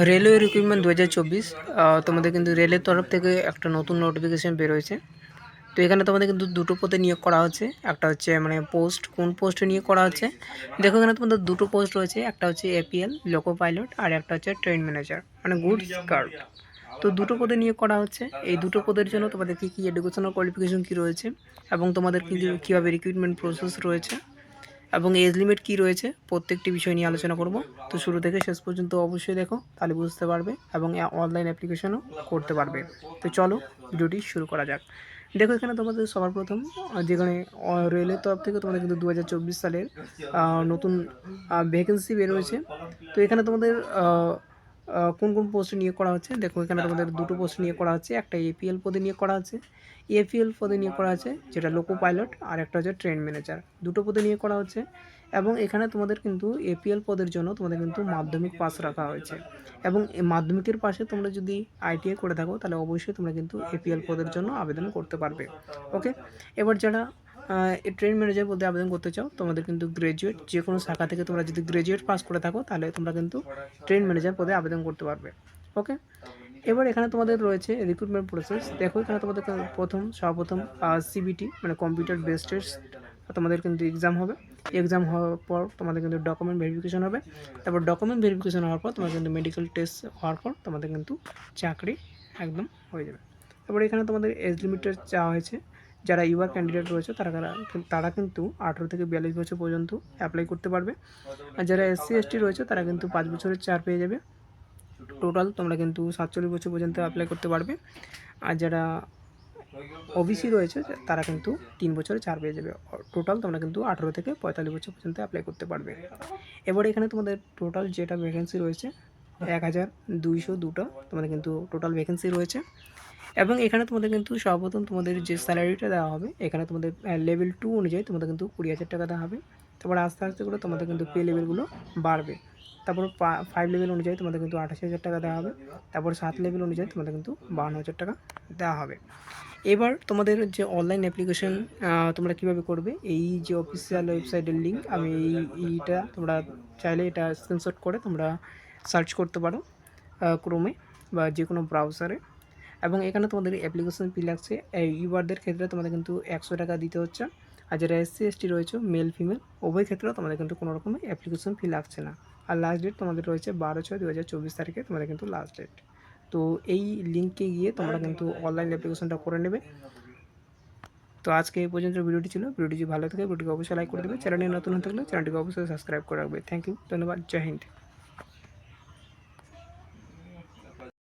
Railway recruitment দু হাজার চব্বিশ তোমাদের কিন্তু রেলের তরফ থেকে একটা নতুন নোটিফিকেশান বেরোয়েছে তো এখানে তোমাদের কিন্তু দুটো পদে নিয়োগ করা হচ্ছে। একটা হচ্ছে মানে পোস্ট কোন পোস্টে নিয়োগ করা হচ্ছে? দেখো এখানে তোমাদের দুটো পোস্ট রয়েছে। একটা হচ্ছে এপিএল লোকো পাইলট আর একটা হচ্ছে ট্রেন ম্যানেজার মানে গুডস গার্ড তো দুটো পদে নিয়োগ করা হচ্ছে। এই দুটো পদের জন্য তোমাদের কী কী এডুকেশনাল কোয়ালিফিকেশন কী রয়েছে? এবং তোমাদের কী কীভাবে রিক্রুটমেন্ট প্রসেস রয়েছে? এবং এজ লিমিট কী রয়েছে, প্রত্যেকটি বিষয় নিয়ে আলোচনা করব। তো শুরু থেকে শেষ পর্যন্ত অবশ্যই দেখো, তাহলে বুঝতে পারবে এবং অনলাইন অ্যাপ্লিকেশনও করতে পারবে। তো চলো, ভিডিওটি শুরু করা যাক। দেখো এখানে তোমাদের সবার প্রথম, যেখানে রেলের তরফ থেকে তোমাদের কিন্তু দু হাজার চব্বিশ সালের নতুন ভ্যাকেন্সি বেরোয়েছে তো এখানে তোমাদের কোন কোন পোস্ট নিয়োগ করা হচ্ছে? দেখো, এখানে তোমাদের দুটো পোস্ট নিয়োগ করা হচ্ছে। একটা এপিএল পদে নিয়োগ করা হচ্ছে। এপিএল পদে নিয়োগ করা আছে যেটা লোকো পাইলট আর একটা হচ্ছে ট্রেন ম্যানেজার দুটো পদে নিয়োগ করা হচ্ছে, এবং এখানে তোমাদের কিন্তু এপিএল পদের জন্য তোমাদের কিন্তু মাধ্যমিক পাস রাখা হয়েছে। এবং মাধ্যমিকের পাশে তোমরা যদি আইটিআই করে থাকো, তাহলে অবশ্যই তোমরা কিন্তু এপিএল পদের জন্য আবেদন করতে পারবে। ওকে এবার যারা ট্রেন ম্যানেজার পদে আবেদন করতে চাও, তোমাদের কিন্তু গ্র্যাজুয়েট যে কোনো শাখা থেকে তোমরা যদি গ্র্যাজুয়েট পাস করে থাকো, তাহলে তোমরা কিন্তু ট্রেন ম্যানেজার পদে আবেদন করতে পারবে। ওকে এবার এখানে তোমাদের রয়েছে রিক্রুটমেন্ট প্রসেস দেখো, এখানে তোমাদের প্রথম, সর্বপ্রথম সিবিটি মানে কম্পিউটার বেসড টেস্ট তোমাদের কিন্তু এক্সাম হবে। এক্সাম হওয়ার পর তোমাদের কিন্তু ডকুমেন্ট ভেরিফিকেশন হবে। তারপর ডকুমেন্ট ভেরিফিকেশন হওয়ার পর তোমাদের কিন্তু মেডিকেল টেস্ট হওয়ার পর তোমাদের কিন্তু চাকরি একদম হয়ে যাবে। তারপর এখানে তোমাদের এজ লিমিটেড চাওয়া হয়েছে যারা ইউআর ক্যান্ডিডেট রয়েছে, তারা তারা কিন্তু আঠেরো থেকে বিয়াল্লিশ বছর পর্যন্ত অ্যাপ্লাই করতে পারবে। আর যারা এসসি এসটি রয়েছে, তারা কিন্তু পাঁচ বছরের চার পেয়ে যাবে। টোটাল তোমরা কিন্তু সাতচল্লিশ বছর পর্যন্ত অ্যাপ্লাই করতে পারবে। আর যারা ওবিসি রয়েছে, তারা কিন্তু তিন বছরে চার পেয়ে যাবে। টোটাল তোমরা কিন্তু আঠেরো থেকে পঁয়তাল্লিশ বছর পর্যন্ত অ্যাপ্লাই করতে পারবে। এবার এখানে তোমাদের টোটাল যেটা ভ্যাকেন্সি রয়েছে, এক হাজার দুইশো দুটো, তোমাদের কিন্তু টোটাল ভ্যাকেন্সি রয়েছে। এবং এখানে তোমাদের কিন্তু সর্বপ্রথম তোমাদের যে স্যালারিটা দেওয়া হবে, এখানে তোমাদের লেভেল টু অনুযায়ী তোমাদের কিন্তু কুড়ি হাজার টাকা দেওয়া হবে। তারপর আস্তে আস্তে করে তোমাদের কিন্তু পে লেভেলগুলো বাড়বে। তারপর ফাইভ লেভেল অনুযায়ী তোমাদের কিন্তু আঠাশ হাজার টাকা দেওয়া হবে। তারপর সাত লেভেল অনুযায়ী তোমাদের কিন্তু বান্ন হাজার টাকা দেওয়া হবে। এবার তোমাদের যে অনলাইন অ্যাপ্লিকেশন তোমরা কীভাবে করবে, এই যে অফিসিয়াল ওয়েবসাইটের লিঙ্ক আমি এই, এইটা তোমরা চাইলে এটা স্ক্রিনশট করে তোমরা সার্চ করতে পারো ক্রোমে বা যে কোনো ব্রাউজারে এবং এখানে তোমাদের অ্যাপ্লিকেশন ফি লাগছে। ইউবারদের ক্ষেত্রে তোমাদের কিন্তু একশো টাকা দিতে হচ্ছে। আর যারা এসসি এসটি রয়েছে মেল ফিমেল উভয় ক্ষেত্রেও তোমাদের কিন্তু কোনো রকমের অ্যাপ্লিকেশন ফি লাগছে না। আর লাস্ট ডেট তোমাদের রয়েছে বারো ছয় দু হাজার চব্বিশ তারিখে তোমাদের কিন্তু লাস্ট ডেট তো এই লিঙ্কে গিয়ে তোমরা কিন্তু অনলাইন অ্যাপ্লিকেশনটা করে নেবে। তো আজকে এই পর্যন্ত ভিডিওটি ছিল। ভিডিওটি ভালো থাকে ভিডিওটিকে অবশ্যই লাইক করে দেবে। চ্যানেলটি নতুন হয়ে থাকলে চ্যানেলটিকে অবশ্যই সাবস্ক্রাইব করে রাখবে। থ্যাংক ইউ ধন্যবাদ, জয় হিন্দ।